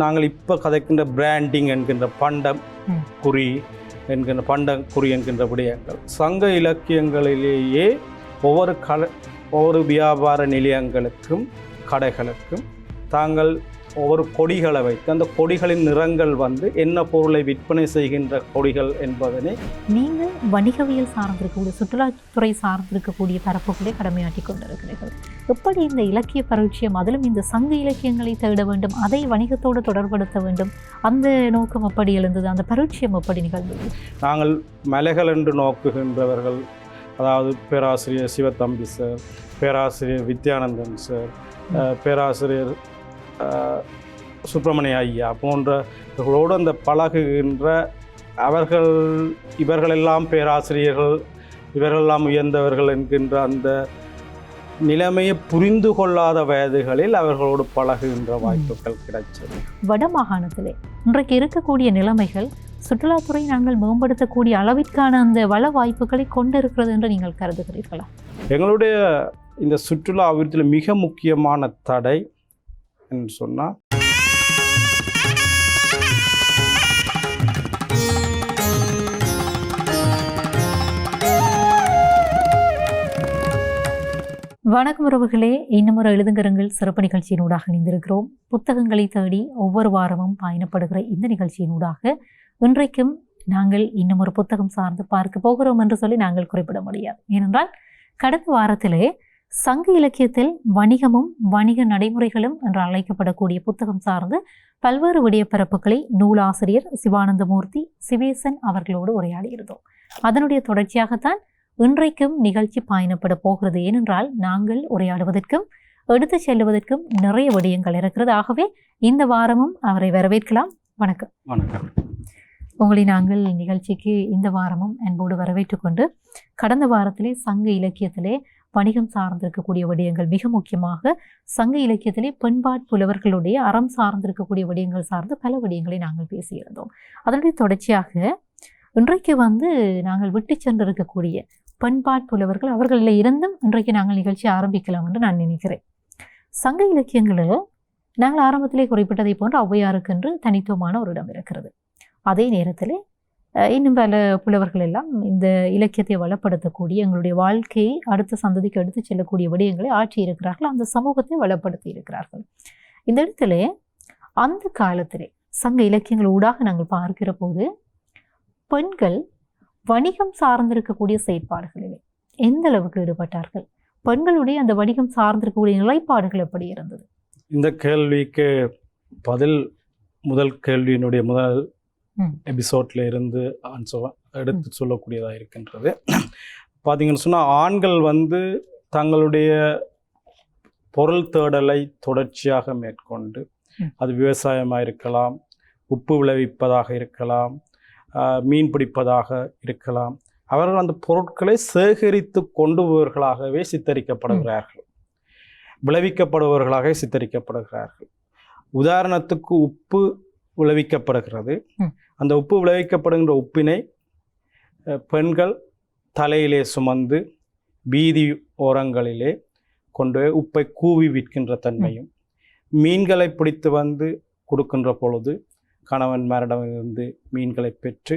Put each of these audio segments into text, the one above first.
நாங்கள் இப்போ கதைக்கின்ற பிராண்டிங் என்கின்ற பண்டம். குறி என்கின்ற பண்டம் குறி என்கின்ற விடயங்கள் சங்க இலக்கியங்களிலேயே ஒவ்வொரு கல ஒவ்வொரு வியாபார நிலையங்களுக்கும் கடைகளுக்கும் தாங்கள் ஒவ்வொரு கொடிகளை வைத்து அந்த கொடிகளின் நிறங்கள் வந்து என்ன பொருளை விற்பனை செய்கின்ற கொடிகள் என்பதனை நீங்கள் வணிகவியல் சார்ந்திருக்கக்கூடிய சுற்றுலாத்துறை சார்ந்திருக்கக்கூடிய பரப்புகளை கடமையாற்றி கொண்டிருக்கிறீர்கள். எப்படி இந்த இலக்கிய பரிச்சயம் அதிலும் இந்த சங்க இலக்கியங்களை தேட வேண்டும் அதை வணிகத்தோடு தொடர்படுத்த வேண்டும் அந்த நோக்கம் எப்படி எழுந்தது அந்த பரிச்சயம் எப்படி நிகழ்ந்தது? நாங்கள் மலைகள் என்று நோக்குகின்றவர்கள் அதாவது பேராசிரியர் சிவத்தம்பி சார் பேராசிரியர் வித்யானந்தன் சார் பேராசிரியர் சுப்பிரமணிய ஐயா போன்றவர்களோடு அந்த பழகுகின்ற அவர்கள் இவர்களெல்லாம் பேராசிரியர்கள் இவர்களெல்லாம் உயர்ந்தவர்கள் என்கின்ற அந்த நிலைமையை புரிந்து கொள்ளாத வயதுகளில் அவர்களோடு பழகுகின்ற வாய்ப்புகள் கிடைச்சது. வட மாகாணத்திலே இன்றைக்கு இருக்கக்கூடிய நிலைமைகள் சுற்றுலாத்துறை நாங்கள் மேம்படுத்தக்கூடிய அளவிற்கான அந்த வள வாய்ப்புகளை கொண்டிருக்கிறது என்று நீங்கள் கருதுகிறீர்களா? எங்களுடைய இந்த சுற்றுலா அபிவிருத்தியில் மிக முக்கியமான தடை சொன்னால் வணக்கம் உறவுகளே. இன்னும் ஒரு எழுதுங்கரங்கள் சிறப்பு நிகழ்ச்சியினூடாக இணைந்திருக்கிறோம். புத்தகங்களை தேடி ஒவ்வொரு வாரமும் பயணப்படுகிற இந்த நிகழ்ச்சியினூடாக இன்றைக்கும் நாங்கள் இன்னும் ஒரு புத்தகம் சார்ந்து பார்க்க போகிறோம் என்று சொல்லி நாங்கள் குறிப்பிட முடியாது. ஏனென்றால் கடந்த வாரத்திலே சங்க இலக்கியத்தில் வணிகமும் வணிக நடைமுறைகளும் என்று அழைக்கப்படக்கூடிய புத்தகம் சார்ந்து பல்வேறு விடயப்பரப்புகளை நூலாசிரியர் சிவானந்தமூர்த்தி சிவேசன் அவர்களோடு உரையாடியிருந்தோம் அதனுடைய தொடர்ச்சியாகத்தான் இன்றைக்கும் நிகழ்ச்சி பயணப்பட போகிறது. ஏனென்றால் நாங்கள் உரையாடுவதற்கும் எடுத்து செல்லுவதற்கும் நிறைய விடயங்கள் இருக்கிறது. ஆகவே இந்த வாரமும் அவரை வரவேற்கலாம். வணக்கம். வணக்கம். உங்களை நாங்கள் நிகழ்ச்சிக்கு இந்த வாரமும் அன்போடு வரவேற்றுக் கொண்டு கடந்த வாரத்திலே சங்க இலக்கியத்திலே வணிகம் சார்ந்திருக்கக்கூடிய விடயங்கள் மிக முக்கியமாக சங்க இலக்கியத்திலே பெண்பாட் புலவர்களுடைய அறம் சார்ந்திருக்கக்கூடிய விடயங்கள் சார்ந்து பல விடயங்களை நாங்கள் பேசியிருந்தோம். அதனுடைய தொடர்ச்சியாக இன்றைக்கு வந்து நாங்கள் விட்டு சென்றிருக்கக்கூடிய பண்பாட் புலவர்கள் அவர்களில் இருந்தும் இன்றைக்கு நாங்கள் நிகழ்ச்சி ஆரம்பிக்கலாம் என்று நான் நினைக்கிறேன். சங்க இலக்கியங்களில் நாங்கள் ஆரம்பத்திலே குறிப்பிட்டதை போன்று ஔவையாருக்கு என்று தனித்துவமான ஒரு இடம் இருக்கிறது. அதே நேரத்தில் இன்னும் பல புலவர்கள் எல்லாம் இந்த இலக்கியத்தை வளப்படுத்தக்கூடிய எங்களுடைய வாழ்க்கையை அடுத்த சந்ததிக்கு எடுத்து செல்லக்கூடிய விடயங்களை ஆற்றி இருக்கிறார்கள். அந்த சமூகத்தை வளப்படுத்தி இருக்கிறார்கள். இந்த இடத்துல அந்த காலத்திலே சங்க இலக்கியங்கள் ஊடாக நாங்கள் பார்க்கிற போது பெண்கள் வணிகம் சார்ந்திருக்கக்கூடிய செயற்பாடுகளிலே எந்த அளவுக்கு ஈடுபட்டார்கள்? பெண்களுடைய அந்த வணிகம் சார்ந்திருக்கக்கூடிய நிலைப்பாடுகள் எப்படி இருந்தது? இந்த கேள்விக்கு பதில் முதல் கேள்வியினுடைய முதல் எபிசோட்ல இருந்து எடுத்து சொல்லக்கூடியதாக இருக்கின்றது. பார்த்தீங்கன்னு சொன்னால் ஆண்கள் வந்து தங்களுடைய பொருள் தேடலை தொடர்ச்சியாக மேற்கொண்டு. அது விவசாயமாக இருக்கலாம் உப்பு விளைவிப்பதாக இருக்கலாம் மீன் பிடிப்பதாக இருக்கலாம். அவர்கள் அந்த பொருட்களை சேகரித்து கொண்டு வருவர்களாகவே சித்தரிக்கப்படுகிறார்கள். விளைவிக்கப்படுபவர்களாக சித்தரிக்கப்படுகிறார்கள். உதாரணத்துக்கு உப்பு விளைவிக்கப்படுகிறது. அந்த உப்பு விளைவிக்கப்படுகின்ற உப்பினை பெண்கள் தலையிலே சுமந்து வீதி ஓரங்களிலே கொண்டு உப்பை கூவி விற்கின்ற தன்மையும் மீன்களை பிடித்து வந்து கொடுக்கின்ற பொழுது கணவன்மாரிடமிருந்து மீன்களை பெற்று.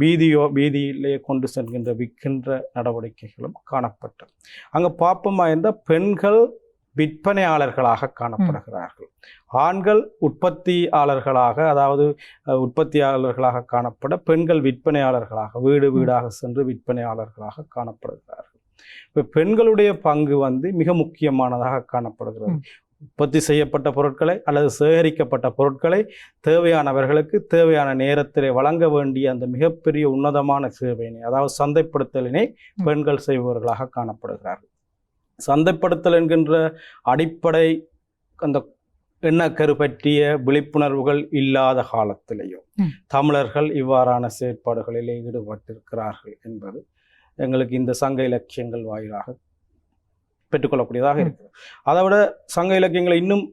வீதியோ வீதியிலே கொண்டு செல்கின்ற விற்கின்ற நடவடிக்கைகளும் காணப்பட்டது அங்கே பார்ப்போமா இருந்தால் பெண்கள் விற்பனையாளர்களாக காணப்படுகிறார்கள். ஆண்கள் உற்பத்தியாளர்களாக அதாவது உற்பத்தியாளர்களாக காணப்பட பெண்கள் விற்பனையாளர்களாக வீடு வீடாக சென்று விற்பனையாளர்களாக காணப்படுகிறார்கள். இப்போ பெண்களுடைய பங்கு வந்து மிக முக்கியமானதாக காணப்படுகிறது. உற்பத்தி செய்யப்பட்ட பொருட்களை அல்லது சேகரிக்கப்பட்ட பொருட்களை தேவையானவர்களுக்கு தேவையான நேரத்திலே வழங்க வேண்டிய அந்த மிகப்பெரிய உன்னதமான சேவையினை அதாவது சந்தைப்படுத்தலினை. பெண்கள் செய்பவர்களாக காணப்படுகிறார்கள். சந்தைப்படுத்தல் என்கின்ற அடிப்படை அந்த எண்ணக்கரு பற்றிய விழிப்புணர்வுகள் இல்லாத காலத்திலேயும். தமிழர்கள் இவ்வாறான செயற்பாடுகளிலே ஈடுபட்டிருக்கிறார்கள் என்பது எங்களுக்கு இந்த சங்க இலக்கியங்கள் வாயிலாக பெற்றுக்கொள்ளக்கூடியதாக ம். இருக்குது அதை விட சங்க இலக்கியங்களை இன்னும்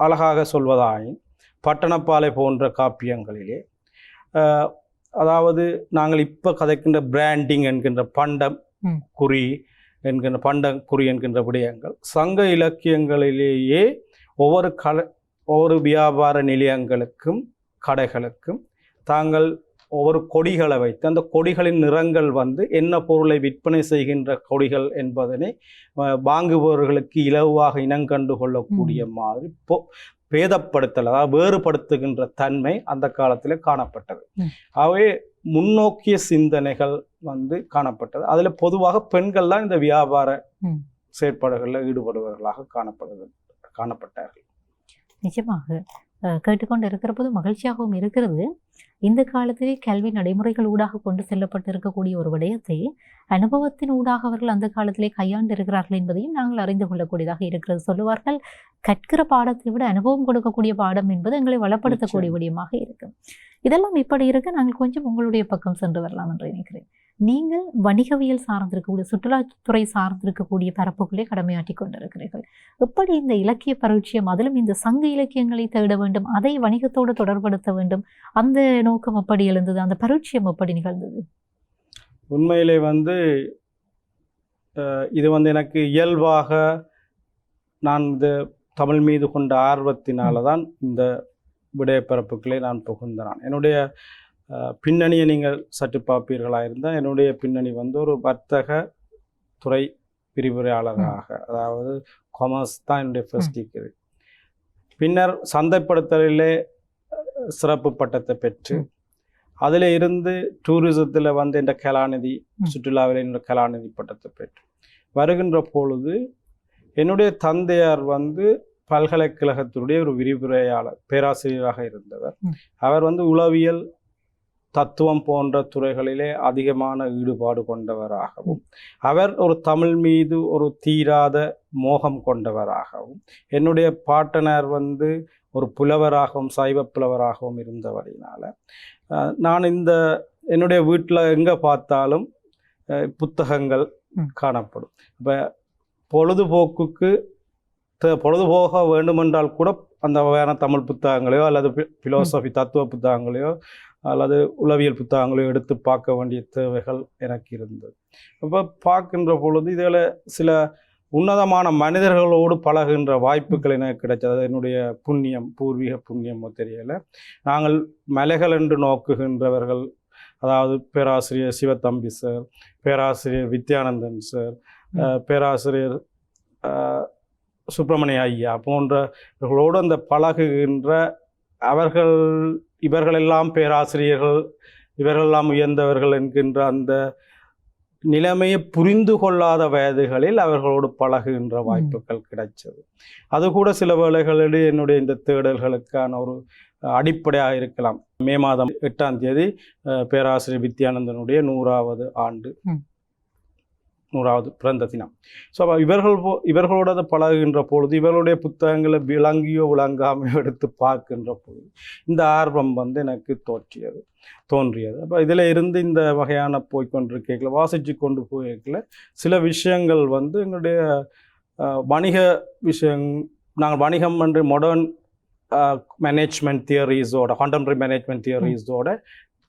அழகாக சொல்வதாயின் பட்டணப்பாலை போன்ற காப்பியங்களிலே ஆஹ், அதாவது நாங்கள் இப்போ கதைக்கின்ற பிராண்டிங் என்கின்ற பண்டம். குறி என்கின்ற பண்டம் குறி என்கின்ற விடயங்கள். சங்க இலக்கியங்களிலேயே ஒவ்வொரு கல ஒவ்வொரு வியாபார நிலையங்களுக்கும் கடைகளுக்கும் தாங்கள் ஒவ்வொரு கொடிகளை வைத்து அந்த கொடிகளின் நிறங்கள் வந்து என்ன பொருளை விற்பனை செய்கின்ற கொடிகள் என்பதனை வாங்குபவர்களுக்கு இலவாக இனங்கண்டு கொள்ளக்கூடிய மாதிரி பொ பேதப்படுத்தல் அதாவது வேறுபடுத்துகின்ற தன்மை அந்த காலத்தில் காணப்பட்டது. ஆகவே முன்னோக்கிய சிந்தனைகள் வந்து காணப்பட்டது. அதில் பொதுவாக பெண்கள் தான் இந்த வியாபார. செயற்பாடுகளில் ஈடுபடுபவர்களாக காணப்படுது காணப்பட்டார்கள். நிச்சயமாக கேட்டுக்கொண்டு இருக்கிற போது மகிழ்ச்சியாகவும் இருக்கிறது. இந்த காலத்திலே கல்வி நடைமுறைகள் ஊடாக கொண்டு செல்லப்பட்டு இருக்கக்கூடிய ஒரு விடயத்தை அனுபவத்தின் ஊடாக அவர்கள் அந்த காலத்திலே கையாண்டு இருக்கிறார்கள் என்பதையும் நாங்கள் அறிந்து கொள்ளக்கூடியதாக இருக்கிறது. சொல்லுவார்கள் கற்கிற பாடத்தை விட அனுபவம் கொடுக்கக்கூடிய பாடம் என்பது எங்களை வளப்படுத்தக்கூடிய விடயமாக இருக்கும். இதெல்லாம் இப்படி இருக்க. நாங்கள் கொஞ்சம் உங்களுடைய பக்கம் சென்று வரலாம் என்று நினைக்கிறேன். நீங்கள் வணிகவியல் சார்ந்திருக்கக்கூடிய சுற்றுலாத்துறை சார்ந்திருக்கக்கூடிய பரப்புகளே கடமையாற்றி கொண்டிருக்கிறீர்கள். எப்படி இந்த இலக்கிய பரிச்சயம் அதிலும் இந்த சங்க இலக்கியங்களை தேட வேண்டும் அதை வணிகத்தோடு தொடர்படுத்த வேண்டும் அந்த நோக்கம் எப்படி எழுந்தது அந்த பரிச்சயம் எப்படி நிகழ்ந்தது? உண்மையிலே வந்து இது வந்து எனக்கு இயல்பாக நான் இந்த தமிழ் மீது கொண்ட ஆர்வத்தினால தான் இந்த விடயப்பரப்புகளை நான் புகுந்தனான் என்னுடைய பின்னணியை நீங்கள் சற்று பார்ப்பீர்களாக இருந்தால் என்னுடைய பின்னணி வந்து ஒரு வர்த்தக துறை பிரிவுரையாளராக அதாவது கொமர்ஸ் தான் என்னுடைய ஃபர்ஸ்ட் டிகிரி பின்னர் சந்தைப்படுத்தலிலே அஹ், சிறப்பு பட்டத்தை பெற்று. அதில் இருந்து டூரிசத்தில் வந்து என்ற கலாநிதி. சுற்றுலாவில் என்ற கலாநிதி பட்டத்தை பெற்று வருகின்ற பொழுது என்னுடைய தந்தையார் வந்து பல்கலைக்கழகத்தினுடைய ஒரு விரிவுரையாளர் பேராசிரியராக இருந்தவர். அவர் வந்து உளவியல் தத்துவம் போன்ற துறைகளிலே அதிகமான ஈடுபாடு கொண்டவராகவும் அவர் ஒரு தமிழ் மீது ஒரு தீராத மோகம் கொண்டவராகவும் என்னுடைய பாட்டனார் வந்து ஒரு புலவராகவும் சைவ புலவராகவும் இருந்தவரினால நான் இந்த என்னுடைய வீட்டில் எங்கே பார்த்தாலும் புத்தகங்கள். காணப்படும் இப்போ பொழுதுபோக்குக்கு பொழுதுபோக வேண்டுமென்றால் கூட அந்த வகையான தமிழ் புத்தகங்களையோ அல்லது பிலோசபி தத்துவ புத்தகங்களையோ அல்லது உளவியல் புத்தகங்களையோ எடுத்து பார்க்க வேண்டிய தேவைகள் எனக்கு இருந்தது. அப்போ பார்க்கின்ற பொழுது இதில் சில உன்னதமான மனிதர்களோடு பழகுகின்ற வாய்ப்புகள் எனக்கு கிடைச்சது என்னுடைய புண்ணியம் பூர்வீக புண்ணியமோ தெரியல. நாங்கள் மலைகள் என்று நோக்குகின்றவர்கள் அதாவது பேராசிரியர் சிவத்தம்பி சார் பேராசிரியர் வித்யானந்தன் சார் பேராசிரியர் சுப்பிரமணிய ஐயா போன்றவர்களோடு அந்த பழகுகின்ற அவர்கள் இவர்களெல்லாம் பேராசிரியர்கள் இவர்களெல்லாம் உயர்ந்தவர்கள் என்கின்ற அந்த நிலைமையை புரிந்து கொள்ளாத வயதுகளில் அவர்களோடு பழகுகின்ற வாய்ப்புகள் கிடைச்சது. அது கூட சில வேளைகளில் என்னுடைய இந்த தேடல்களுக்கான ஒரு அடிப்படையாக இருக்கலாம். மே மாதம் எட்டாம் தேதி பேராசிரியர் வித்யானந்தனுடைய நூறாவது ஆண்டு. நூறாவது பிறந்த தினம். ஸோ அப்போ இவர்கள் போ இவர்களோட பழகுகின்ற பொழுது இவர்களுடைய புத்தகங்களை விளங்கியோ விளங்காமையோ எடுத்து பார்க்கின்ற பொழுது இந்த ஆர்வம் வந்து எனக்கு தோற்றியது தோன்றியது. அப்போ இதில் இருந்து இந்த வகையான போய்கொண்டிருக்கல வாசித்து கொண்டு போயிருக்கல சில விஷயங்கள் வந்து எங்களுடைய வணிக விஷயம் நாங்கள் வணிகம் என்று மாடர்ன் மேனேஜ்மெண்ட் தியரிஸோட கான்டெம்பரரி மேனேஜ்மெண்ட் தியரிஸோட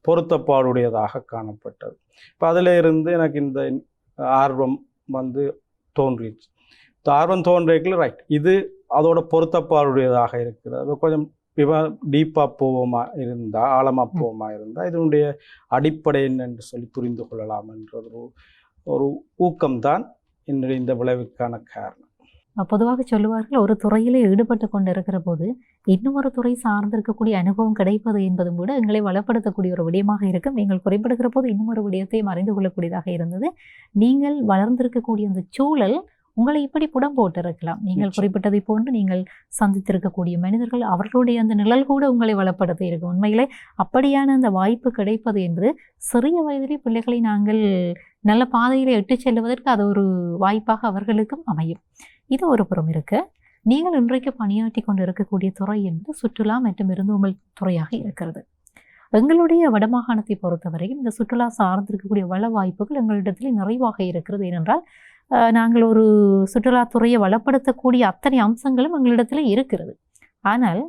பொருத்தப்பாடுடையதாக காணப்பட்டது. இப்போ அதில் இருந்து எனக்கு இந்த ஆர்வம் வந்து தோன்றிச்சு. இந்த ஆர்வம் தோன்றியதுல ரைட் இது அதோட பொருத்தப்பாடுடையதாக இருக்குது அது கொஞ்சம் விவ டீப்பாக போவோமா இருந்தால் ஆழமாக போவோமா இருந்தால் இதனுடைய அடிப்படை என்னென்று சொல்லி புரிந்து கொள்ளலாம் என்ற ஒரு ஒரு ஊக்கம்தான் என்னுடைய இந்த விளைவுக்கான காரணம். பொதுவாக சொல்லுவார்கள் ஒரு துறையிலே ஈடுபட்டு கொண்டு இருக்கிற போது இன்னும் துறை சார்ந்திருக்கக்கூடிய அனுபவம் கிடைப்பது என்பதும் கூட எங்களை வளப்படுத்தக்கூடிய ஒரு விடயமாக இருக்கும். நீங்கள் குறைபடுகிற போது இன்னும் ஒரு விடயத்தையும் அறிந்து கொள்ளக்கூடியதாக இருந்தது. நீங்கள் வளர்ந்திருக்கக்கூடிய அந்த சூழல் உங்களை இப்படி புடம் போட்டிருக்கலாம். நீங்கள். குறிப்பிட்டதை போன்று நீங்கள் சந்தித்திருக்கக்கூடிய மனிதர்கள் அவர்களுடைய அந்த நிழல் கூட உங்களை வளப்படுத்தி இருக்கும். உண்மையிலே அப்படியான அந்த வாய்ப்பு கிடைப்பது என்பது சிறிய வயதிலே பிள்ளைகளை நாங்கள் நல்ல பாதையிலே இட்டு செல்வதற்கு அது ஒரு வாய்ப்பாக அவர்களுக்கும் அமையும். இது ஒரு புறம் இருக்க. நீங்கள் இன்றைக்கு பணியாற்றி கொண்டு இருக்கக்கூடிய துறை என்பது சுற்றுலா மற்றும் விருந்தோம்பல் துறையாக இருக்கிறது. எங்களுடைய வடமாகாணத்தை பொறுத்தவரையும் இந்த சுற்றுலா சார்ந்திருக்கக்கூடிய வள வாய்ப்புகள் எங்களிடத்தில் நிறைவாக இருக்கிறது. ஏனென்றால் நாங்கள் ஒரு சுற்றுலாத்துறையை வளப்படுத்தக்கூடிய அத்தனை அம்சங்களும் எங்களிடத்தில் இருக்கிறது. ஆனால்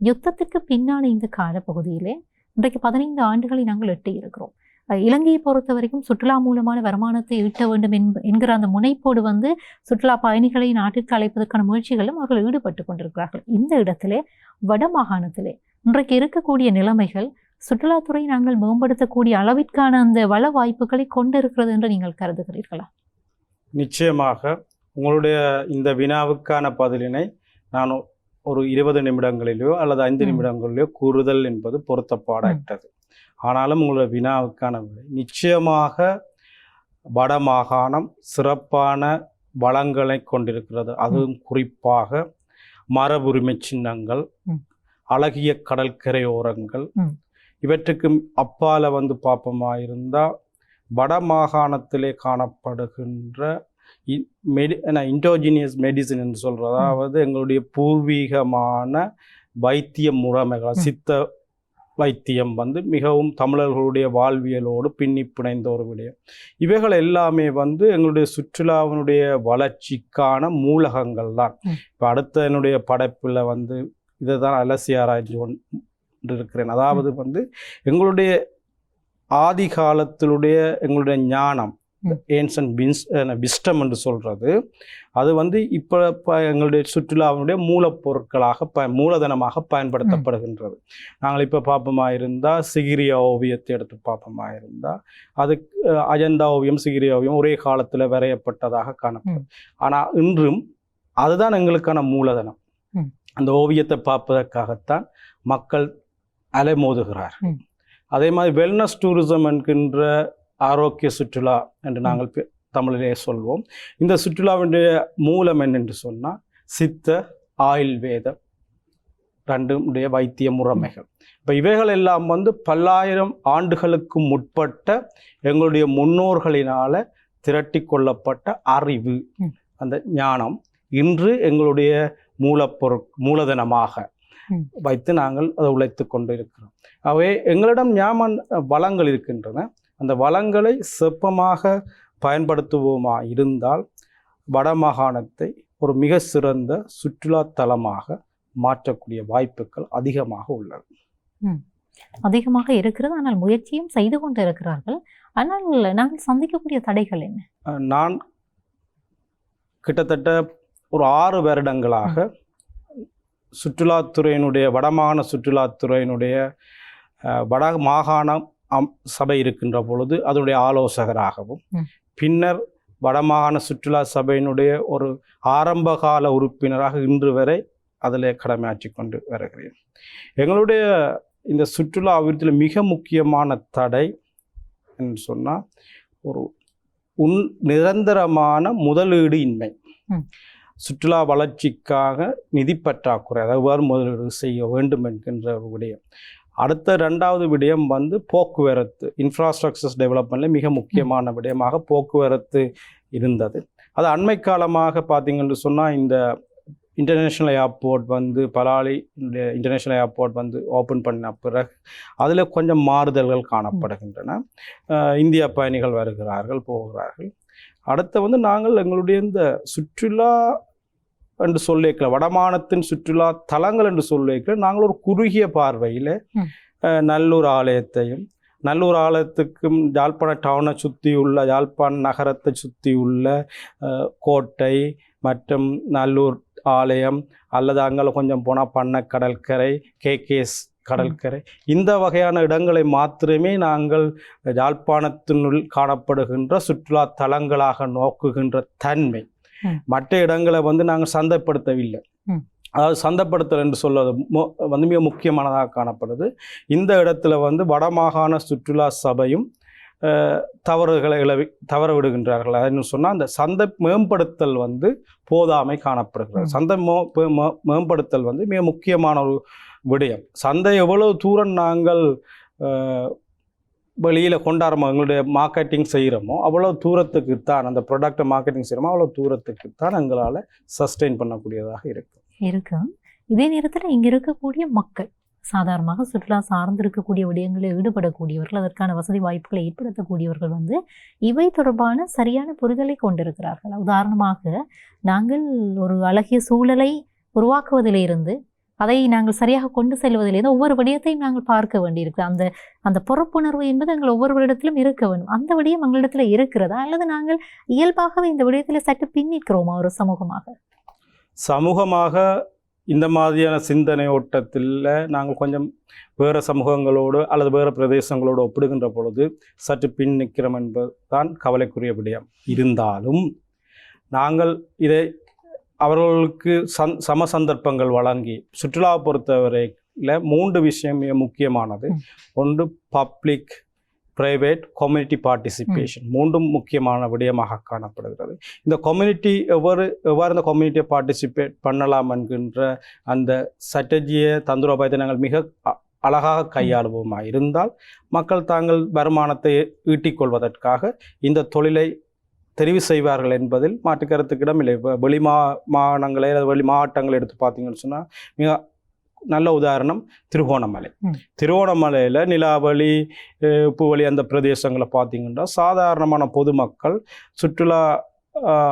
யுத்தத்துக்கு பின்னான இந்த காலப்பகுதியிலே இன்றைக்கு பதினைந்து ஆண்டுகளை நாங்கள் எட்டி இருக்கிறோம் இலங்கையை பொறுத்த வரைக்கும் சுற்றுலா மூலமான வருமானத்தை ஈட்ட வேண்டும் என்கிற அந்த முனைப்போடு வந்து சுற்றுலா பயணிகளை நாட்டிற்கு அழைப்பதற்கான முயற்சிகளும் அவர்கள் ஈடுபட்டு கொண்டிருக்கிறார்கள். இந்த இடத்திலே வட மாகாணத்திலே இன்றைக்கு இருக்கக்கூடிய நிலைமைகள் சுற்றுலாத்துறை நாங்கள் மேம்படுத்தக்கூடிய அளவிற்கான அந்த வள வாய்ப்புகளை கொண்டிருக்கிறது என்று நீங்கள் கருதுகிறீர்களா? நிச்சயமாக உங்களுடைய இந்த வினாவுக்கான பதிலினை நான் ஒரு இருபது நிமிடங்களிலோ அல்லது ஐந்து. நிமிடங்களிலோ கூறுதல் என்பது பொருத்தப்பாடற்றது. ஆனாலும் உங்களுடைய வினாவுக்கான விடை நிச்சயமாக வடமாகாணம் சிறப்பான வளங்களை கொண்டிருக்கிறது அதுவும் குறிப்பாக மரபுரிமை சின்னங்கள். அழகிய கடற்கரையோரங்கள் ம். இவற்றுக்கு அப்பால வந்து பார்ப்போமா இருந்தால் வடமாகாணத்திலே காணப்படுகின்ற மெடி இன்டோஜினியஸ் மெடிசின் என்று சொல்றது அதாவது எங்களுடைய பூர்வீகமான வைத்திய முறைமைகள். சித்த வைத்தியம் வந்து மிகவும் தமிழர்களுடைய வாழ்வியலோடு பின்னி பிணைந்த ஒரு விடயம். இவைகள் எல்லாமே வந்து எங்களுடைய சுற்றுலாவினுடைய வளர்ச்சிக்கான மூலகங்கள் தான். இப்போ அடுத்த என்னுடைய படைப்பில் வந்து இதை தான் அலசி ஆராய்ச்சி கொண்டு இருக்கிறேன். அதாவது வந்து எங்களுடைய ஆதி காலத்திலுடைய எங்களுடைய ஞானம் ஏன்சன் பின்ஸ் விஸ்டம் என்று சொல்றது. அது வந்து இப்போ எங்களுடைய சுற்றுலாவினுடைய மூலப்பொருட்களாக ப மூலதனமாக பயன்படுத்தப்படுகின்றது. நாங்கள் இப்போ பார்ப்போமா இருந்தால் சிகிரியா ஓவியத்தை எடுத்து பார்ப்போமா இருந்தால் அது அஜந்தா ஓவியம் சிகிரியா ஓவியம் ஒரே காலத்தில் வரையப்பட்டதாக காணப்படும். ஆனால் இன்றும் அதுதான் எங்களுக்கான மூலதனம். அந்த ஓவியத்தை பார்ப்பதற்காகத்தான் மக்கள் அலைமோதுகிறார். அதே மாதிரி வெல்னஸ் டூரிசம் என்கின்ற ஆரோக்கிய சுற்றுலா என்று நாங்கள் தமிழிலே சொல்வோம் இந்த சுற்றுலாவினுடைய மூலம் என்னென்று சொன்னால் சித்த ஆயுள்வேத ரெண்டுடைய வைத்திய முறைமைகள் இப்போ இவைகள் எல்லாம் வந்து பல்லாயிரம் ஆண்டுகளுக்கு முற்பட்ட எங்களுடைய முன்னோர்களினால திரட்டி கொள்ளப்பட்ட அறிவு. அந்த ஞானம் இன்று எங்களுடைய மூலப்பொருள் மூலதனமாக. வைத்து நாங்கள் அதை உழைத்து கொண்டு இருக்கிறோம் அவை எங்களிடம் ஞாபகம் வளங்கள் இருக்கின்றன அந்த வளங்களை செப்பமாக பயன்படுத்துவோமா? இருந்தால் வடமாகாணத்தை ஒரு மிக சிறந்த சுற்றுலா தலமாக மாற்றக்கூடிய வாய்ப்புகள் அதிகமாக உள்ளது. அதிகமாக இருக்கிறது. ஆனால் முயற்சியும் செய்து கொண்டு இருக்கிறார்கள். ஆனால் நாங்கள் சந்திக்கக்கூடிய தடைகள் என்ன? நான் கிட்டத்தட்ட ஒரு ஆறு வருடங்களாக சுற்றுலாத்துறையினுடைய வடமாகாண சுற்றுலாத்துறையினுடைய வட மாகாணம் சபை இருக்கின்ற பொழுது அதனுடைய ஆலோசகராகவும். பின்னர் வடமாகாண சுற்றுலா சபையினுடைய ஒரு ஆரம்பகால உறுப்பினராக இன்று வரை அதில் கடமையாற்றி கொண்டு வருகிறேன் எங்களுடைய இந்த சுற்றுலா அபிவிருத்தியில் மிக முக்கியமான தடை என்று சொன்னால் ஒரு உன் நிரந்தரமான முதலீடு இன்மை. சுற்றுலா வளர்ச்சிக்காக நிதி பற்றாக்குறை அதாவது முதலீடு செய்ய வேண்டும் என்கின்ற விடயம் அடுத்த ரெண்டாவது விடயம் வந்து போக்குவரத்து. இன்ஃப்ராஸ்ட்ரக்சர்ஸ் டெவலப்மெண்ட்ல மிக முக்கியமான விடயமாக போக்குவரத்து இருந்தது. அது அண்மை காலமாக பார்த்தீங்கன்னு சொன்னால் இந்த இன்டர்நேஷ்னல் ஏர்போர்ட் வந்து பலாலி இன்டர்நேஷ்னல் ஏர்போர்ட் வந்து ஓப்பன் பண்ண பிறகு அதில் கொஞ்சம் மாறுதல்கள் காணப்படுகின்றன. இந்திய பயணிகள் வருகிறார்கள் போகிறார்கள். அடுத்து வந்து நாங்கள் எங்களுடைய இந்த சுற்றுலா என்று சொல்லியிருக்கல வடமானத்தின் சுற்றுலா தலங்கள் என்று சொல்லியிருக்கல நாங்கள் ஒரு குறுகிய பார்வையில் நல்லூர் ஆலயத்தையும் நல்லூர் ஆலயத்துக்கும் யாழ்ப்பாண டவுனை சுற்றி உள்ள யாழ்ப்பாண நகரத்தை சுற்றி உள்ள கோட்டை மற்றும் நல்லூர் ஆலயம் அல்லது அங்கே கொஞ்சம் போனால் பண்ண கடற்கரை கேகேஎஸ் கடற்கரை. இந்த வகையான இடங்களை மாத்திரமே நாங்கள் யாழ்ப்பாணத்தினுள் காணப்படுகின்ற சுற்றுலா தலங்களாக நோக்குகின்ற தன்மை. மற்ற இடங்களை வந்து நாங்கள் சந்தைப்படுத்தவில்லை. அதாவது சந்தைப்படுத்தல் என்று சொல்வது வந்து மிக முக்கியமானதாக காணப்படுது. இந்த இடத்துல வந்து வடமாகாண சுற்றுலா சபையும் தவறுகளை இழவி தவற விடுகின்றார்கள். அதுன்னு சொன்னால் அந்த சந்தை மேம்படுத்தல் வந்து போதாமை காணப்படுகிறது. சந்தை மேம்படுத்தல் வந்து மிக முக்கியமான ஒரு விடயம். சந்தை எவ்வளவு தூரம் நாங்கள் வெளியில் கொண்டாடுறோமோ எங்களுடைய மார்க்கெட்டிங் செய்கிறோமோ அவ்வளோ தூரத்துக்கு தான் அந்த ப்ராடக்ட்டை மார்க்கெட்டிங் செய்கிறோமோ அவ்வளோ தூரத்துக்கு தான் எங்களால் சஸ்டெயின் பண்ணக்கூடியதாக இருக்கும். இருக்கும். இதே நேரத்தில் இங்கே இருக்கக்கூடிய மக்கள் சாதாரணமாக சுற்றுலா சார்ந்து இருக்கக்கூடிய விடயங்களில் ஈடுபடக்கூடியவர்கள் அதற்கான வசதி வாய்ப்புகளை ஏற்படுத்தக்கூடியவர்கள் வந்து இவை தொடர்பான சரியான புரிதலை கொண்டிருக்கிறார்கள். உதாரணமாக நாங்கள் ஒரு அழகிய சூழலை உருவாக்குவதிலிருந்து அதை நாங்கள் சரியாக கொண்டு செல்வதிலிருந்து ஒவ்வொரு விடயத்தையும் நாங்கள் பார்க்க வேண்டியிருக்கு. அந்த அந்த பொறுப்புணர்வு என்பது எங்கள் ஒவ்வொருவரிடத்திலும் இருக்க வேண்டும். அந்த விடயம் எங்களிடத்தில் இருக்கிறதா? அல்லது நாங்கள் இயல்பாகவே இந்த விடயத்தில் சற்று பின்னிக்கிறோமா ஒரு சமூகமாக? சமூகமாக இந்த மாதிரியான சிந்தனை ஓட்டத்தில் நாங்கள் கொஞ்சம் வேறு சமூகங்களோடு அல்லது வேறு பிரதேசங்களோடு ஒப்பிடுகின்ற பொழுது சற்று பின் நிற்கிறோம் என்பது தான் கவலைக்குரிய விடயம். இருந்தாலும் நாங்கள் இதை அவர்களுக்கு சந் சம சந்தர்ப்பங்கள் வழங்கி சுற்றுலாவை பொறுத்தவரையில் மூன்று விஷயம் மிக முக்கியமானது. ஒன்று பப்ளிக் பிரைவேட் கம்யூனிட்டி பார்ட்டிசிபேஷன் மூன்றும் முக்கியமான விடயமாக காணப்படுகிறது. இந்த கம்யூனிட்டி எவ்வாறு எவ்வாறு இந்த கம்யூனிட்டியை பார்ட்டிசிபேட் பண்ணலாம் என்கின்ற அந்த ஸ்ட்ராட்டஜியை தந்திரோபாயத்தை நாங்கள் மிக அழகாக கையாளுவோமா இருந்தால் மக்கள் தாங்கள் வருமானத்தை ஈட்டிக் கொள்வதற்காக இந்த தொழிலை தெரிவு செய்வார்கள் என்பதில் மாற்றுக்கருத்துக்கு இடமில்லை இப்போ வெளி மா மாநிலங்களை வெளி மாவட்டங்களை எடுத்து பார்த்தீங்கன்னு சொன்னால் மிக நல்ல உதாரணம் திருகோணமலை. திருகோணமலையில் நிலாவளி உப்புவழி அந்த பிரதேசங்களை பார்த்தீங்கன்னா சாதாரணமான பொதுமக்கள் சுற்றுலா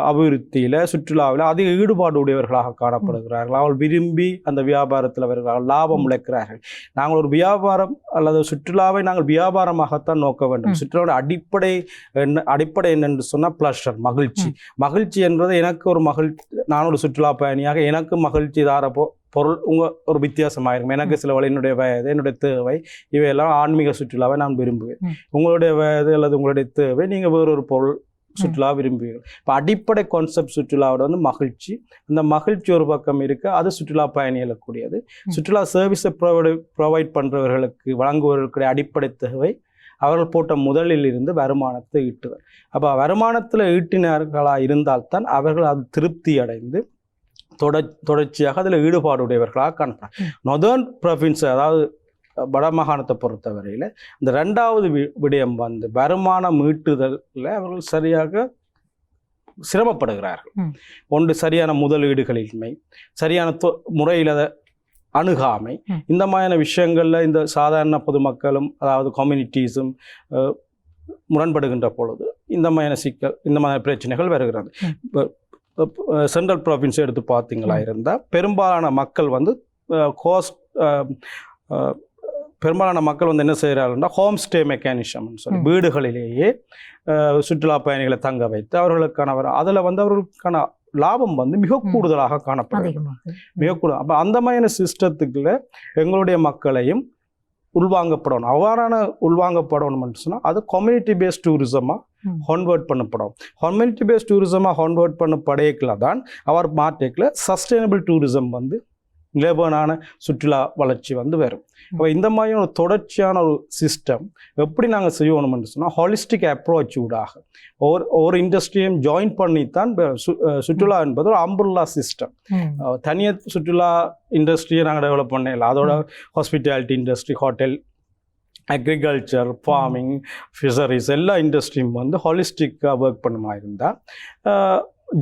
அபிவிருத்தியில் சுற்றுலாவில் அதிக ஈடுபாடு உடையவர்களாக காணப்படுகிறார்கள். அவள் விரும்பி அந்த வியாபாரத்தில் வருகிறார்கள் லாபம் ம். உழைக்கிறார்கள். நாங்கள் ஒரு வியாபாரம் அல்லது சுற்றுலாவை நாங்கள் வியாபாரமாகத்தான் நோக்க வேண்டும். சுற்றுலாவோட அடிப்படை என்ன அடிப்படை என்னென்று சொன்னால் ப்ளஷர் மகிழ்ச்சி. மகிழ்ச்சி என்பது எனக்கு ஒரு மகிழ்ச்சி நான் ஒரு சுற்றுலா பயணியாக எனக்கு மகிழ்ச்சி தார பொ பொருள் உங்க ஒரு வித்தியாசமாக இருக்கும் எனக்கு சில வழி என்னுடைய வயது என்னுடைய தேவை இவையெல்லாம் ஆன்மீக சுற்றுலாவை நான் விரும்புவேன். உங்களுடைய வயது அல்லது உங்களுடைய தேவை நீங்கள் வேறொரு பொருள் சுற்றுலா விரும்புவீர்கள் இப்போ அடிப்படை கான்செப்ட் சுற்றுலாவோட வந்து மகிழ்ச்சி. அந்த மகிழ்ச்சி ஒரு பக்கம் இருக்க அது சுற்றுலா பயணிகளுக்குரியது ம். சுற்றுலா சர்வீஸை ப்ரொவைட் ப்ரொவைட் பண்ணுறவர்களுக்கு வழங்குவவர்களுடைய அடிப்படை தேவை. அவர்கள் போட்ட முதலில் இருந்து வருமானத்தை ஈட்டுவர். அப்போ வருமானத்தில் ஈட்டினார்களாக இருந்தால்தான் அவர்கள் அது திருப்தி அடைந்து தொடர் தொடர்ச்சியாக அதில் ஈடுபாடுடையவர்களாக காணப்படும். நொதர்ன் ப்ரொவின்ஸ் அதாவது வடமாகாணத்தை பொறுத்தவரையில் இந்த ரெண்டாவது வி விடயம் வந்து வருமானம் ஈட்டுதலில் அவர்கள் சரியாக சிரமப்படுகிறார்கள். ஒன்று சரியான முதலீடுகளின்மை சரியான தொ- முறையில் அணுகாமை. இந்த மாதிரியான விஷயங்களில் இந்த சாதாரண பொதுமக்களும் அதாவது கம்யூனிட்டிஸும் முரண்படுகின்ற பொழுது இந்த மாதிரியான சிக்கல் இந்த மாதிரியான பிரச்சனைகள் வருகிறது சென்ட்ரல் ப்ராவின்ஸ் எடுத்து பார்த்தீங்களா. இருந்தால் பெரும்பாலான மக்கள் வந்து கோஸ்ட் பெரும்பாலான மக்கள் வந்து என்ன செய்கிறார்கள்னா ஹோம் ஸ்டே மெக்கானிசம்னு சொல்லி. வீடுகளிலேயே சுற்றுலா பயணிகளை தங்க வைத்து அவர்களுக்கான அதில் வந்து அவர்களுக்கான லாபம் வந்து மிக. கூடுதலாக அதிகமாக மிக கூட அப்போ அந்த மாதிரியான சிஸ்டத்துக்குள்ள எங்களுடைய மக்களையும் உள்வாங்கப்படணும் அவ்வாறான உள்வாங்கப்படணும்னு சொன்னால் அது கம்யூனிட்டி பேஸ்ட் டூரிசமாக. ஹான்வர்ட் பண்ணப்படும் கம்யூனிட்டி பேஸ்ட் டூரிசமாக ஹான்வர்ட் பண்ண படையக்கில் தான் அவர் மாற்றேக்கில் சஸ்டைனபிள் டூரிசம் வந்து நிலைபனான சுற்றுலா வளர்ச்சி வந்து வரும். அப்போ இந்த மாதிரியான ஒரு தொடர்ச்சியான ஒரு சிஸ்டம் எப்படி நாங்கள் செய்யணும்னு சொன்னால் ஹாலிஸ்டிக் அப்ரோச் ஊடாக. ஒவ்வொரு ஒவ்வொரு இண்டஸ்ட்ரியும் ஜாயின் பண்ணித்தான் சுற்றுலா என்பது ஒரு அம்புல்லா சிஸ்டம் தனியார் சுற்றுலா இண்டஸ்ட்ரியை நாங்கள் டெவலப் பண்ணல அதோட hospitality industry hotel agriculture farming fisheries எல்லா இண்டஸ்ட்ரியும் வந்து ஹாலிஸ்டிக்காக ஒர்க் பண்ணுமா இருந்தால்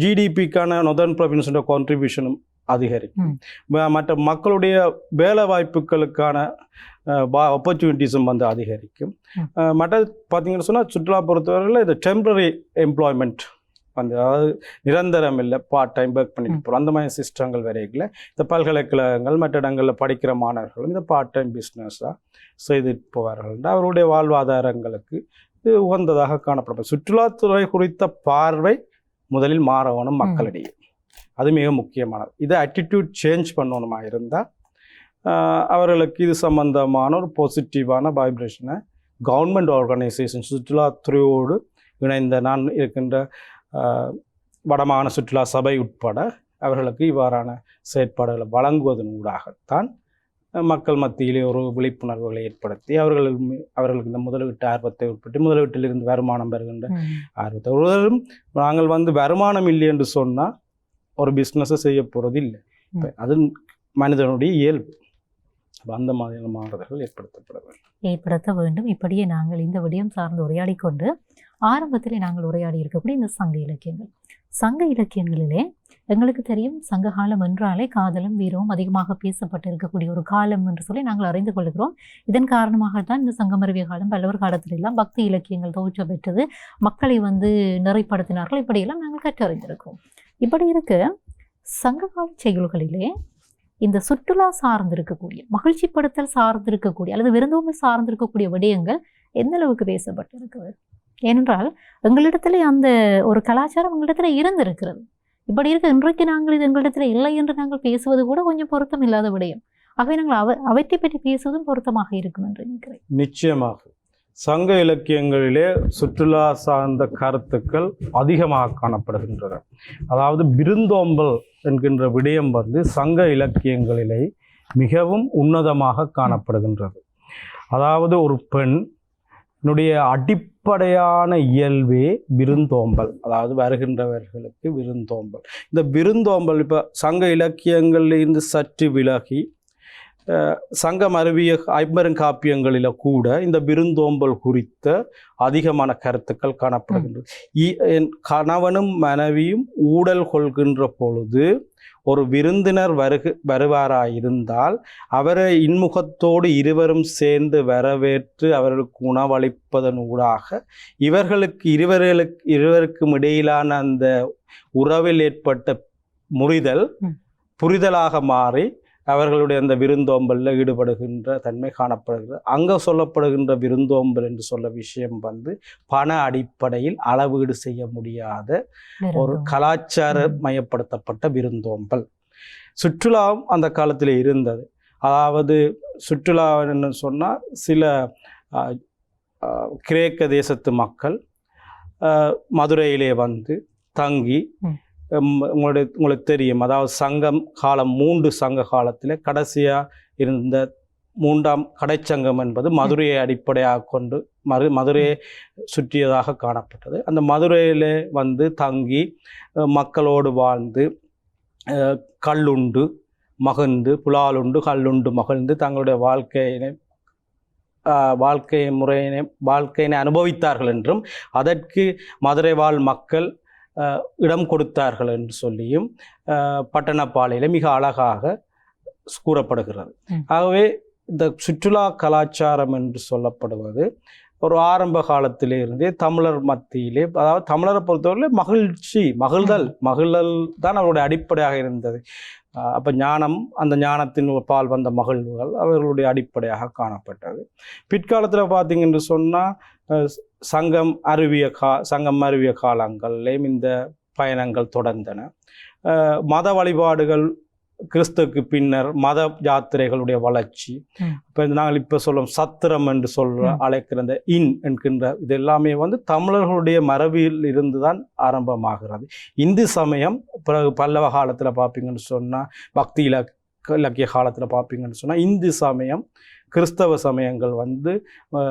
ஜிடிபிக்கான நொதர்ன் ப்ரொவின்ஸோட கான்ட்ரிபியூஷனும் அதிகரிக்கும். மற்ற மக்களுடைய வேலை வாய்ப்புகளுக்கான ஆப்பர்ச்சுனிட்டிஸும் வந்து அதிகரிக்கும். மற்ற பார்த்தீங்கன்னு சொன்னால் சுற்றுலா பொறுத்தவரையில் இந்த டெம்பரரி எம்ப்ளாய்மெண்ட் வந்து அதாவது நிரந்தரம் இல்லை பார்ட் டைம் ஒர்க் பண்ணிட்டு. போகிறோம் அந்த மாதிரி சிஸ்டங்கள் வரையில் இந்த பல்கலைக்கழகங்கள் மற்ற இடங்களில் படிக்கிற மாணவர்களும் இந்த பார்ட் டைம் பிஸ்னஸாக செய்துட்டு போவார்கள். அவருடைய வாழ்வாதாரங்களுக்கு இது உகந்ததாக காணப்படும். சுற்றுலாத்துறை குறித்த பார்வை முதலில் மாறவணும் மக்களிடையே. அது மிக முக்கியமானது இதை அட்டிடியூட் சேஞ்ச் பண்ணணுமா இருந்தால் அவர்களுக்கு இது சம்பந்தமான ஒரு பாசிட்டிவான வைப்ரேஷனை கவர்மெண்ட் ஆர்கனைசேஷன் சுற்றுலாத்துறையோடு இணைந்த நான் இருக்கின்ற வடமாகாண சுற்றுலா சபை உட்பட அவர்களுக்கு இவ்வாறான செயற்பாடுகளை வழங்குவதன் ஊடாகத்தான் மக்கள் மத்தியிலே ஒரு விழிப்புணர்வுகளை ஏற்படுத்தி அவர்கள் அவர்களுக்கு இந்த முதலீட்டு ஆர்வத்தை உட்பட்டு முதலீட்டிலிருந்து வருமானம் பெறுகின்ற. ஆர்வத்தை ஒருவரும் நாங்கள் வந்து வருமானம் இல்லை என்று சொன்னால் ஒரு பிஸ்னஸை செய்ய போகிறது இல்லை. இப்ப அது மனிதனுடைய இயல்பு. அந்த மாதிரியான மாறுதல்கள் ஏற்படுத்தப்பட வேண்டும். ஏற்படுத்த வேண்டும். இப்படியே நாங்கள் இந்த விடயம் சார்ந்து உரையாடி கொண்டு ஆரம்பத்திலே நாங்கள் உரையாடி இருக்கக்கூடிய இந்த சங்க இலக்கியங்கள். சங்க இலக்கியங்களிலே எங்களுக்கு தெரியும் சங்ககாலம் என்றாலே காதலும் வீரமும் அதிகமாக பேசப்பட்டு இருக்கக்கூடிய ஒரு காலம் என்று சொல்லி நாங்கள் அறிந்து கொள்கிறோம். இதன் காரணமாக தான் இந்த சங்கமருவிய காலம் பல்லவர் காலத்தில் எல்லாம் பக்தி இலக்கியங்கள் தோற்ற பெற்றது. மக்களை வந்து நிறைப்படுத்தினார்கள். இப்படியெல்லாம் நாங்கள் கற்றறிந்திருக்கிறோம். இப்படி இருக்க சங்ககால செயல்களிலே இந்த சுற்றுலா சார்ந்து இருக்கக்கூடிய மகிழ்ச்சிப்படுத்தல் சார்ந்து இருக்கக்கூடிய அல்லது விருந்தோம்பல் சார்ந்திருக்கக்கூடிய விடயங்கள் எந்த அளவுக்கு பேசப்பட்டிருக்குது ஏனென்றால் எங்களிடத்துல அந்த ஒரு கலாச்சாரம் எங்களிடத்துல இருந்திருக்கிறது. இப்படி இருக்க இன்றைக்கு நாங்கள் இது எங்களிடத்தில் இல்லை என்று நாங்கள் பேசுவது கூட கொஞ்சம் பொருத்தம் இல்லாத விடயம். ஆகவே நாங்கள் அவ அவற்றை பற்றி பேசுவதும் பொருத்தமாக இருக்கும் என்று நினைக்கிறேன். நிச்சயமாக. சங்க இலக்கியங்களிலே சுற்றுலா சார்ந்த கருத்துக்கள் அதிகமாக காணப்படுகின்றன. அதாவது விருந்தோம்பல் என்கின்ற விடயம் வந்து சங்க இலக்கியங்களிலே மிகவும் உன்னதமாக காணப்படுகின்றது. அதாவது ஒரு பெண் என்னுடைய அடிப்படையான இயல்பே விருந்தோம்பல். அதாவது வருகின்றவர்களுக்கு விருந்தோம்பல். இந்த விருந்தோம்பல் இப்போ சங்க இலக்கியங்களிலிருந்து சற்று விலகி சங்கம் அருவிய ஐம்பெருங்காப்பியங்களில் கூட இந்த விருந்தோம்பல் குறித்த அதிகமான கருத்துக்கள் காணப்படுகின்றது என் கணவனும் மனைவியும் ஊடல் கொள்கின்ற பொழுது ஒரு விருந்தினர் வருகு வருவாராயிருந்தால் அவரை இன்முகத்தோடு இருவரும் சேர்ந்து வரவேற்று அவர்களுக்கு உணவளிப்பதன் ஊடாக இவர்களுக்கு இருவர்களுக்கு இருவருக்கும் இடையிலான அந்த உறவில் ஏற்பட்ட முறிதல். புரிதலாக மாறி அவர்களுடைய அந்த விருந்தோம்பலில் ஈடுபடுகின்ற தன்மை காணப்படுகிறது அங்கே சொல்லப்படுகின்ற விருந்தோம்பல் என்று சொல்ல விஷயம் வந்து பண அடிப்படையில் அளவீடு செய்ய முடியாத ஒரு. கலாச்சார. மயப்படுத்தப்பட்ட விருந்தோம்பல் சுற்றுலாவும் அந்த காலத்தில் இருந்தது அதாவது சுற்றுலா என்ன சொன்னால் சில கிரேக்க தேசத்து மக்கள் மதுரையிலே வந்து தங்கி உங்களுடைய உங்களுக்கு தெரியும். அதாவது சங்கம் காலம் மூன்று சங்க காலத்தில் கடைசியாக இருந்த மூன்றாம் கடைச்சங்கம் என்பது மதுரையை அடிப்படையாக கொண்டு மறு மதுரையை சுற்றியதாக காணப்பட்டது. அந்த மதுரையிலே வந்து தங்கி மக்களோடு வாழ்ந்து கல்லுண்டு மகிழ்ந்து புலாலுண்டு கல்லுண்டு மகிழ்ந்து தங்களுடைய வாழ்க்கையினை வாழ்க்கை முறையினை வாழ்க்கையினை அனுபவித்தார்கள் என்றும் அதற்கு மதுரை வாழ் மக்கள் இடம் கொடுத்தார்கள் என்று சொல்லியும் பட்டணப்பாளையில மிக அழகாக கூறப்படுகிறது. ஆகவே இந்த சுற்றுலா கலாச்சாரம் என்று சொல்லப்படுவது ஒரு ஆரம்ப காலத்திலே இருந்தே தமிழர் மத்தியிலே அதாவது தமிழரை பொறுத்தவரை மகிழ்ச்சி மகிழ்தல் மகிழ்தல் தான் அவருடைய அடிப்படையாக இருந்தது. அப்போ ஞானம் அந்த ஞானத்தின் பால் வந்த மகிழ்வுகள் அவர்களுடைய அடிப்படையாக காணப்பட்டது. பிற்காலத்தில் பார்த்தீங்கன்னு சொன்னால் சங்கம் அருவிய கா சங்கம் அருவிய காலங்கள்லேயும் இந்த பயணங்கள் தொடர்ந்தன. மத வழிபாடுகள் கிறிஸ்துவுக்கு பின்னர் மத யாத்திரைகளுடைய வளர்ச்சி. இப்போ நாங்கள் இப்போ சொல்லும் சத்திரம் என்று சொல்ற. அழைக்கிற இந்த இன் என்கின்ற இது எல்லாமே வந்து தமிழர்களுடைய மரபில் இருந்து தான் ஆரம்பமாகிறது இந்து சமயம் பிறகு பல்லவ காலத்தில் பார்ப்பீங்கன்னு சொன்னால் பக்தி இலக் இலக்கிய காலத்தில் பார்ப்பீங்கன்னு சொன்னால் இந்து சமயம் கிறிஸ்தவ சமயங்கள் வந்து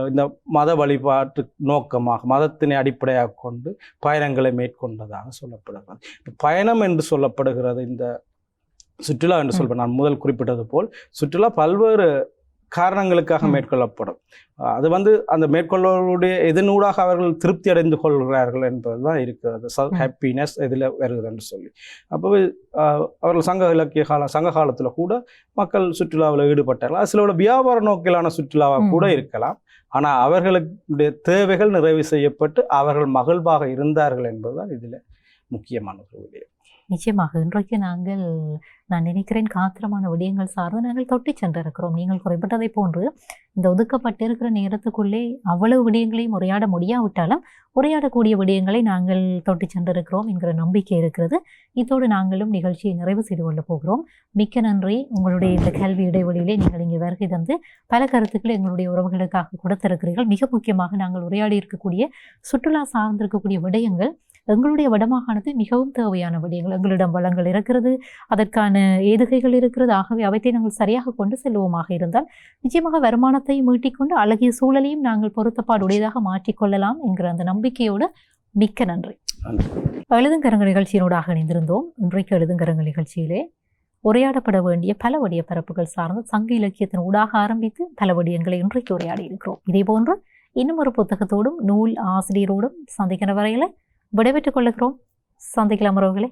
இந்த மத வழிபாட்டு நோக்கமாக மதத்தினை அடிப்படையாக கொண்டு பயணங்களை மேற்கொண்டதாக சொல்லப்படுகிறது இப்ப பயணம் என்று சொல்லப்படுகிறது இந்த சுற்றுலா என்று. சொல்வேன் நான் முதல் குறிப்பிட்டது போல் சுற்றுலா பல்வேறு காரணங்களுக்காக. மேற்கொள்ளப்படும் அது வந்து அந்த மேற்கொள்ளவருடைய இதனூடாக அவர்கள் திருப்தி அடைந்து கொள்கிறார்கள் என்பதுதான் இருக்கிறது ம். ஹாப்பினஸ் இதில் வருகுதுன்னு சொல்லி அப்போ அஹ், அவர்கள் சங்க இலக்கிய காலம் சங்க காலத்தில் கூட மக்கள் சுற்றுலாவில் ஈடுபட்டார்கள் சிலோட வியாபார நோக்கிலான சுற்றுலாவாக கூட. இருக்கலாம் ஆனால் அவர்களுடைய தேவைகள் நிறைவு செய்யப்பட்டு அவர்கள் மகிழ்வாக இருந்தார்கள் என்பதுதான் இதில் முக்கியமான ஒரு விடயம் நிச்சயமாக இன்றைக்கு நாங்கள் நான் நினைக்கிறேன் காத்திரமான விடயங்கள் சார்ந்து நாங்கள் தொட்டி சென்றிருக்கிறோம். நீங்கள் குறிப்பிட்டதை போன்று இந்த ஒதுக்கப்பட்டிருக்கிற நேரத்துக்குள்ளே அவ்வளவு விடயங்களையும் உரையாட முடியாவிட்டாலும் உரையாடக்கூடிய விடயங்களை நாங்கள் தொட்டி சென்றிருக்கிறோம் என்கிற நம்பிக்கை இருக்கிறது. இதோடு நாங்களும் நிகழ்ச்சியை நிறைவு செய்து கொள்ளப் போகிறோம். மிக்க நன்றி. உங்களுடைய இந்த கல்வி இடைவெளியிலே நீங்கள் இங்கே வருகை தந்து பல கருத்துக்களை எங்களுடைய உறவுகளுக்காக கொடுத்திருக்கிறீர்கள். மிக முக்கியமாக நாங்கள் உரையாடி இருக்கக்கூடிய சுற்றுலா சார்ந்திருக்கக்கூடிய விடயங்கள் எங்களுடைய வடமாகாணத்தில் மிகவும் தேவையான விடயங்கள். எங்களிடம் வளங்கள் இருக்கிறது அதற்கான ஏதுகைகள் இருக்கிறது. ஆகவே அவற்றை நாங்கள் சரியாக கொண்டு செல்வோமாக இருந்தால் நிச்சயமாக வருமானத்தை மீட்டிக்கொண்டு அழகிய சூழலையும் நாங்கள் பொருத்தப்பாடுடையதாக மாற்றிக்கொள்ளலாம் என்கிற அந்த நம்பிக்கையோடு மிக்க நன்றி. எழுதுங்கரங்கள் நிகழ்ச்சியினூடாக இணைந்திருந்தோம். இன்றைக்கு எழுதுங்கரங்கள் நிகழ்ச்சியிலே உரையாடப்பட வேண்டிய பல வடிய பரப்புகள் சார்ந்த சங்க இலக்கியத்தின் ஊடாக ஆரம்பித்து பல வடியங்களை இன்றைக்கு உரையாடி இருக்கிறோம். இதே போன்று இன்னும் ஒரு புத்தகத்தோடும் நூல் ஆசிரியரோடும் சந்திக்கிற வரையில விடைபெற்றுக் கொள்ளுகிறோம் சந்திக்கலாம் உறவுகளை.